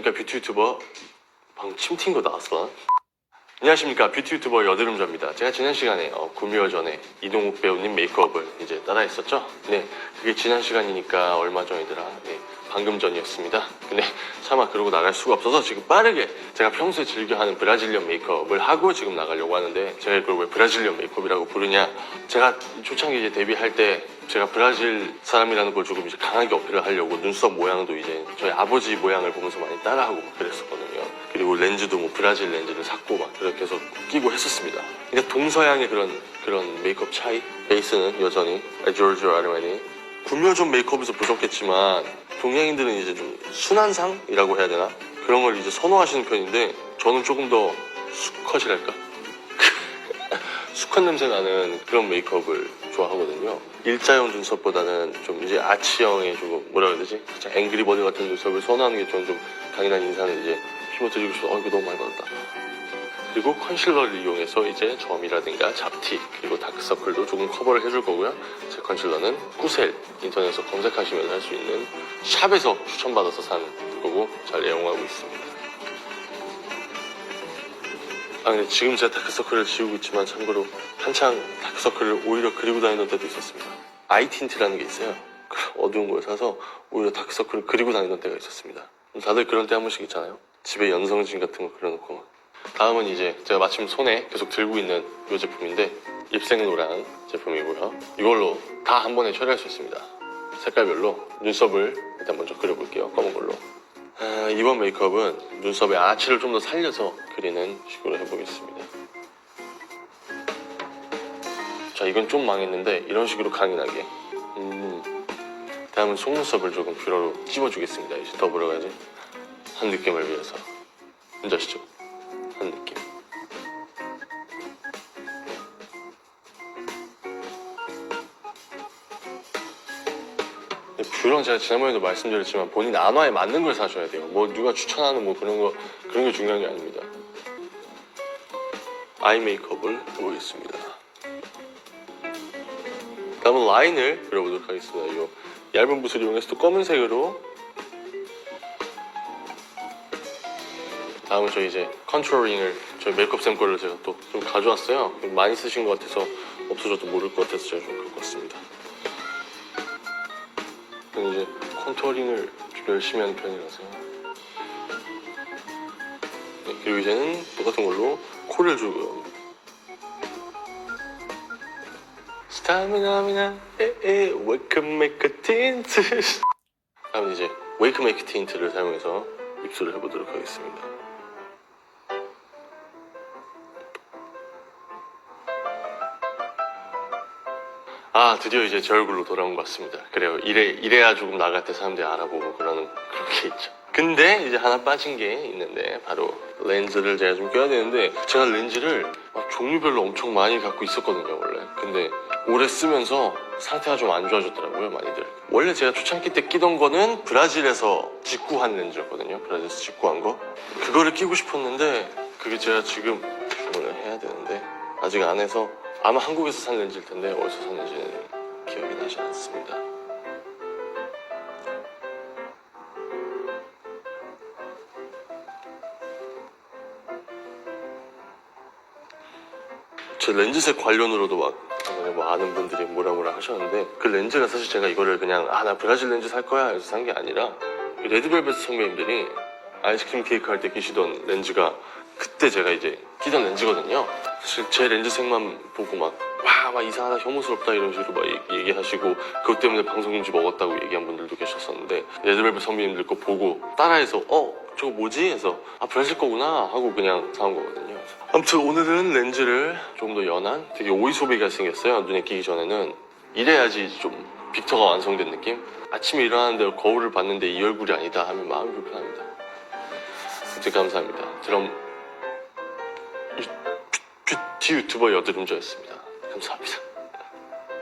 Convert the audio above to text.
그러니까 뷰티 유튜버 방금 침튄 거 나왔어. 안녕하십니까 뷰티 유튜버 여드름자입니다. 제가 지난 시간에 어, 구미호 전에 이동욱 배우님 메이크업을 이제 따라 했었죠. 네, 그게 지난 시간이니까 얼마 전이더라. 네, 방금 전이었습니다. 근데 차마 그러고 나갈 수가 없어서 지금 빠르게 제가 평소에 즐겨하는 브라질리언 메이크업을 하고 지금 나가려고 하는데 제가 이걸 왜 브라질리언 메이크업이라고 부르냐? 제가 초창기 이제 데뷔할 때 제가 브라질 사람이라는 걸 조금 이제 강하게 어필을 하려고 눈썹 모양도 이제 저희 아버지 모양을 보면서 많이 따라하고 막 그랬었거든요. 그리고 렌즈도 뭐 브라질 렌즈를 샀고 막 그렇게 해서 끼고 했었습니다. 그러니까 동서양의 그런 그런 메이크업 차이 베이스는 여전히 조르지오 아르마니 구묘존 메이크업에서 부족했지만 동양인들은 이제 좀 순한상이라고 해야 되나 그런 걸 이제 선호하시는 편인데 저는 조금 더 수컷이랄까 수컷 냄새 나는 그런 메이크업을 좋아하거든요. 일자형 눈썹보다는 좀 이제 아치형의 조금 뭐라 그래야 되지? 살짝 앵그리버드 같은 눈썹을 선호하는 게 저는 좀 강인한 인상을 이제 힘어드리고 싶어. 어 이거 너무 많이 받았다. 그리고 컨실러를 이용해서 이제 점이라든가 잡티 그리고 다크서클도 조금 커버를 해줄 거고요. 제 컨실러는 꾸셀 인터넷에서 검색하시면 할 수 있는 샵에서 추천받아서 산 거고 잘 애용하고 있습니다. 아 근데 지금 제가 다크서클을 지우고 있지만 참고로 한창 다크서클을 오히려 그리고 다니던 때도 있었습니다. 아이 틴트라는 게 있어요. 그 어두운 걸 사서 오히려 다크서클을 그리고 다니던 때가 있었습니다. 다들 그런 때 한 번씩 있잖아요. 집에 연성진 같은 거 그려놓고 막. 다음은 이제 제가 마침 손에 계속 들고 있는 이 제품인데 입생 노란 제품이고요. 이걸로 다 한 번에 처리할 수 있습니다. 색깔별로 눈썹을 일단 먼저 그려볼게요. 검은 걸로. 아, 이번 메이크업은 눈썹의 아치를 좀 더 살려서 그리는 식으로 해보겠습니다. 자, 이건 좀 망했는데 이런 식으로 강인하게. 음. 다음은 속눈썹을 조금 뷰러로 찝어주겠습니다. 이제 더불어가지. 한 느낌을 위해서. 뭔지 아시죠? 한 느낌. 뷰런 제가 지난번에도 말씀드렸지만 본인 안화에 맞는 걸 사셔야 돼요. 뭐 누가 추천하는 뭐 그런 거 그런 게 중요한 게 아닙니다. 아이 메이크업을 해보겠습니다. 다음은 라인을 그려보도록 하겠습니다. 이 얇은 붓을 이용해서 또 검은색으로 다음은 저 이제 컨트롤링을 저희 메이크업 쌤 걸로 제가 또 좀 가져왔어요. 많이 쓰신 것 같아서 없어져도 모를 것 같아서 제가 좀 갖고 왔습니다. 저는 이제 컨투어링을 좀 열심히 하는 편이라서. 네, 그리고 이제는 똑같은 걸로 코를 주고요 스타미나미나 에에 웨이크 메이크 틴트. 다음은 이제 웨이크 메이크 틴트를 사용해서 입술을 해보도록 하겠습니다 아 드디어 이제 제 얼굴로 돌아온 것 같습니다. 그래요. 이래 이래야 조금 나갈 때 사람들이 알아보고 그러는 그런 게 있죠. 근데 이제 하나 빠진 게 있는데 바로 렌즈를 제가 좀 껴야 되는데 제가 렌즈를 막 종류별로 엄청 많이 갖고 있었거든요 원래. 근데 오래 쓰면서 상태가 좀 안 좋아졌더라고요 많이들. 원래 제가 초창기 때 끼던 거는 브라질에서 직구한 렌즈였거든요. 브라질에서 직구한 거. 그거를 끼고 싶었는데 그게 제가 지금 주문을 해야 되는데 아직 안 해서 아마 한국에서 산 렌즈일 텐데 어디서 샀는지는 기억이 나지 않습니다. 제 렌즈색 관련으로도 막 예전에 뭐 아는 분들이 뭐라 뭐라 하셨는데 그 렌즈가 사실 제가 이거를 그냥 아 나 브라질 렌즈 살 거야 해서 산 게 아니라 이 레드벨벳 선배님들이 아이스크림 케이크 할 때 끼시던 렌즈가 그때 제가 이제 끼던 렌즈거든요. 제 렌즈색만 보고 막 와, 막 이상하다, 혐오스럽다 이런 식으로 막 얘기- 얘기 하시고 그것 때문에 방송금지 먹었다고 얘기한 분들도 계셨었는데 레드벨벳 선배님들 거 보고 따라해서 어 저거 뭐지? 해서 아 브라질 거구나 하고 그냥 사온 거거든요. 아무튼 오늘은 렌즈를 조금 더 연한 되게 오이소비가 생겼어요. 눈에 끼기 전에는 이래야지 좀 빅터가 완성된 느낌? 아침에 일어나는데 거울을 봤는데 이 얼굴이 아니다 하면 마음이 불편합니다. 아무튼 감사합니다. 그럼 유튜버 여드름저였습니다. 감사합니다.